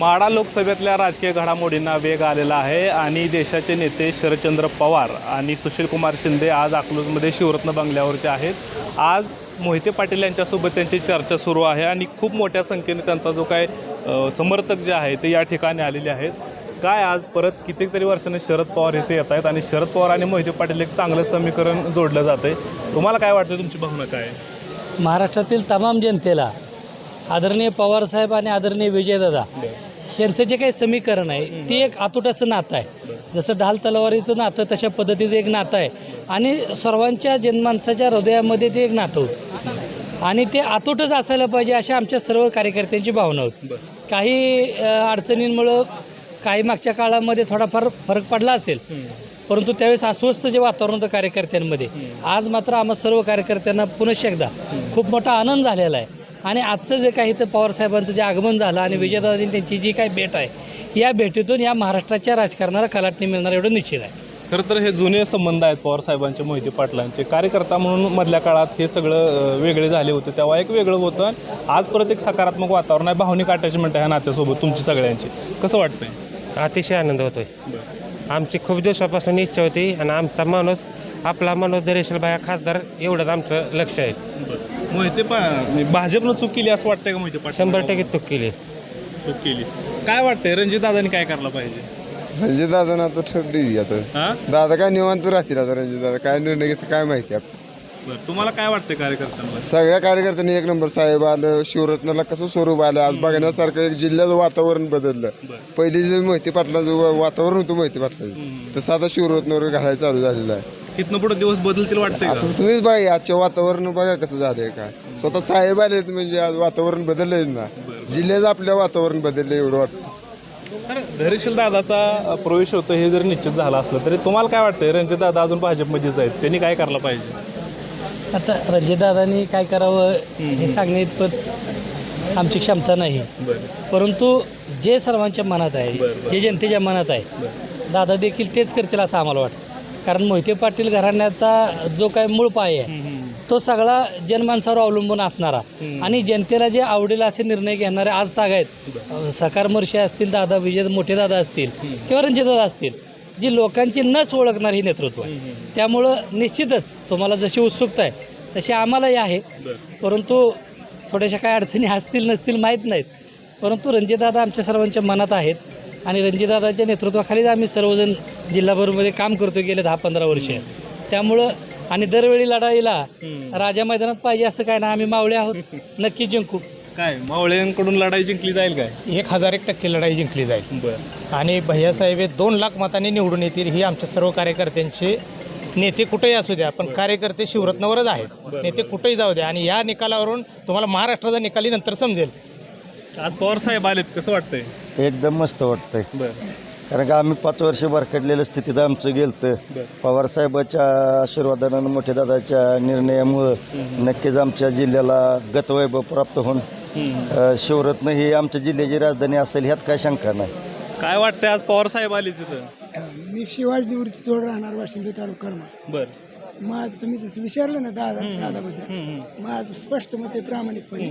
माडा लोकसभेतल्या राजकीय घडामोडींना वेग आलेला आहे आणि देशाचे नेते शरदचंद्र पवार आणि सुशीलकुमार शिंदे आज अकलूजमध्ये शिवरत्न बंगल्यावरती आहेत. आज मोहिते पाटील यांच्यासोबत त्यांची चर्चा सुरू आहे आणि खूप मोठ्या संख्येने त्यांचा जो काय समर्थक जे आहे ते या ठिकाणी आलेले आहेत. काय आज परत कितीतरी वर्षांनी शरद पवार इथे येत आहेत आणि शरद पवार आणि मोहिते पाटील एक चांगलं समीकरण जोडलं जातं आहे तुम्हाला काय वाटतं तुमची भावना काय महाराष्ट्रातील तमाम जनतेला आदरणीय पवारसाहेब आणि आदरणीय विजयदादा यांचं जे काही समीकरण आहे ते एक असं नातं आहे. जसं ढाल तलवारीचं नातं तशा पद्धतीचं एक नातं आहे. आणि सर्वांच्या जनमानसाच्या हृदयामध्ये ते एक नातं होतं. आणि ते अतूटच असायला पाहिजे अशा आमच्या सर्व कार्यकर्त्यांची भावना होती. काही अडचणींमुळं काही मागच्या काळामध्ये थोडाफार फरक पडला असेल. परंतु त्यावेळेस अस्वस्थ जे वातावरण होतं कार्यकर्त्यांमध्ये आज मात्र आम्हा सर्व कार्यकर्त्यांना पुनश्च एकदा खूप मोठा आनंद झालेला आहे. आणि आजचं जे काही तर पवारसाहेबांचं जे आगमन झालं आणि विजयदादांची त्यांची जी काही भेट आहे या भेटीतून या महाराष्ट्राच्या राजकारणाला कलाटणी मिळणार एवढं निश्चित आहे. खरं तर हे जुने संबंध आहेत पवार साहेबांचे मोहिते पाटलांचे. कार्यकर्ता म्हणून मधल्या काळात हे सगळं वेगळे झाले होते. तेव्हा एक वेगळं होतं आज परत एक सकारात्मक वातावरण आहे. भावनिक अटॅचमेंट आहे नात्यासोबत तुमची सगळ्यांची. कसं वाटतंय? अतिशय आनंद होतोय. आमची खूप दिवसापासून इच्छा होती आणि आमचा माणूस आपला माणूस दरेशील बाया खासदार एवढंच आमचं लक्ष आहे. मोहिते पा भाजपनं चूक केली असं वाटतंय का मोहिते पाटील? शंभर टक्के चूक केली. चूक केली. काय वाटतंय? रणजित दादांनी काय करायला पाहिजे? म्हणजे दादा ना आता ठरली आता. हा? दादा काय निवांत राहतील आता रणजित दादा? काय निर्णय घेत काय माहिती आप बरं तुम्हाला काय वाटतंय कार्यकर्त्यांना सगळ्या कार्यकर्त्यांनी एक नंबर साहेब आलं शिवरत्नाला कसं स्वरूप आलं आज बघण्यासारखं एक जिल्ह्याचं वातावरण बदललं. बरं. पहिली जे मोहिते पाटलाचं वा- वातावरण होतं मोहिते पाटलाचं. तसं आता शिवरत्नावर घालायला चालू झालेलं आहे. इथनं पुढे दिवस बदलतील वाटतंय का? आता तुम्हीच बघा आजचे वातावरण बघा कसं झालंय काय स्वतः साहेब आले म्हणजे आज वातावरण बदललंय ना. जिल्ह्याचं आपल्या वातावरण बदललं एवढं वाटतं. खरं धैर्यशील दादाचा अ, प्रवेश होतो हे जर निश्चित झालं असलं तरी तुम्हाला काय वाटतंय? रणजित दादा अजून भाजपमध्येच आहेत. त्यांनी काय करायला पाहिजे? आता रणजितदादांनी काय करावं हे सांगणे इतपत आमची क्षमता नाही. परंतु जे सर्वांच्या मनात आहे. जे जनतेच्या मनात आहे दादा देखील तेच करतील असं आम्हाला वाटतं. कारण मोहिते पाटील घराण्याचा जो काय मूळ पाय आहे तो सगळा जनमानसावर अवलंबून असणारा. आणि जनतेला जे आवडेल असे निर्णय घेणारे आज ताग आहेत. सकारमर्षी असतील दादा विजय मोठे दादा असतील किंवा रणजितदादा असतील जी लोकांची नस ओळखणारी ही नेतृत्व आहे. त्यामुळं निश्चितच तुम्हाला जशी उत्सुकता आहे तशी आम्हालाही आहे. परंतु थोड्याशा काय अडचणी असतील नसतील माहीत नाहीत. परंतु रणजितदादा आमच्या सर्वांच्या मनात आहेत आणि रणजितदादाच्या नेतृत्वाखालीच आम्ही सर्वजण जिल्हाभरमध्ये काम करतो गेले दहा पंधरा वर्ष. त्यामुळं आणि दरवेळी लढाईला राजा मैदानात पाहिजे असं काय ना आम्ही मावळे आहोत. नक्की जिंकू. काय मावळ्यांकडून लढाई जिंकली जाईल काय? एक हजार एक टक्के लढाई जिंकली जाईल. बरं. आणि भैयासाहेब हे दोन लाख मतांनी निवडून येतील ही आमच्या सर्व कार्यकर्त्यांचे नेते कुठेही असू द्या पण कार्यकर्ते शिवरत्नावरच आहेत. नेते कुठेही जाऊ द्या. आणि या निकालावरून तुम्हाला महाराष्ट्राचा निकाली नंतर समजेल. आज पवार साहेब आलेत कसं वाटतंय? एकदम मस्त वाटतंय. बरं. कारण का आम्ही पाच वर्ष भरकटलेल्या स्थितीत आमचं गेलतं. पवारसाहेबाच्या आशीर्वादानं मोठ्या दादाच्या निर्णयामुळं नक्कीच आमच्या जिल्ह्याला गतवैभव प्राप्त होऊन शिवरत्न ही आमच्या जिल्ह्याची राजधानी असेल ह्यात काय शंका नाही. काय वाटतंय आज पवार साहेब आले तिथं? मी शिवाजी निवृत्ती जोड राहणार वाशिंद तालुका बरं. माझं तुम्ही जसं विचारलं ना दादा दादाबद्दल माझं स्पष्ट मत आहे प्रामाणिकपणे.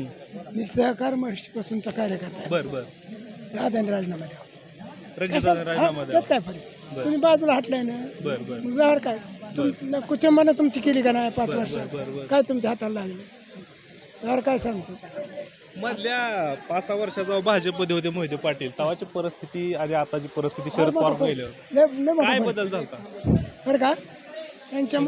मी सहकार पासूनचा कार्यकर्ता आहे. बरं बरं. दादाने राजीनामा द्यावा. राजीनामा. त्यात काय फरक? तुम्ही बाजूला हटलाय ना? बरं बरं. मग व्यवहार काय? तुम न- कुटुंबानं तुमची केली का नाही पाच वर्ष बरं, बरं. काय तुमच्या हाताला लागले? व्यवहार काय सांगतो? मधल्या पाच सहा वर्षाचा भाजपमध्ये होते मोहिते पाटील. तेव्हाची परिस्थिती आणि आताची परिस्थिती शरद पवार पाहिल्यावर लय- लय मोठा काय फरक. बदल झाला बरं का? त्यांच्यामुळे